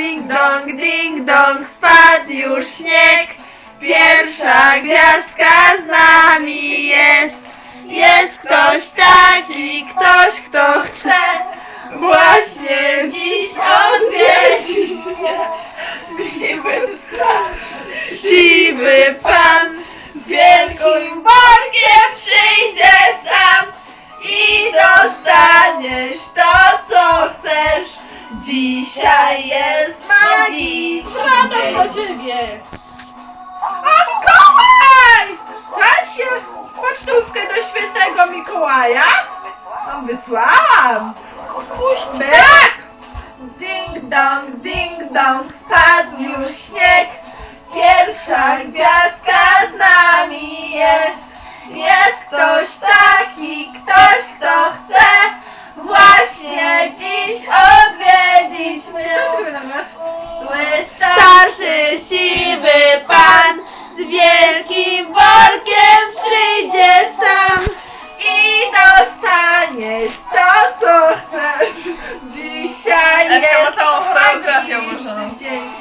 Ding dong, ding dong, spadł już śnieg. Pierwsza gwiazdka z nami jest. Jest ktoś taki, ktoś kto chce właśnie dziś odwiedzić mnie. Miły sam, siwy pan z wielkim Dzisiaj jest magiczny dzień. do ciebie! Mikołaj! Czasie pocztówkę do świętego Mikołaja? No, wysłałam. Puśćmy. Tak! Ding dong, ding dong, spadł już śnieg. Pierwsza gwiazdka z ty wynamawiasz? Zły starszy, siwy pan z wielkim workiem przyjdzie sam i dostaniesz to, co chcesz. Dzisiaj jest całą choreografię ułożoną. dzień.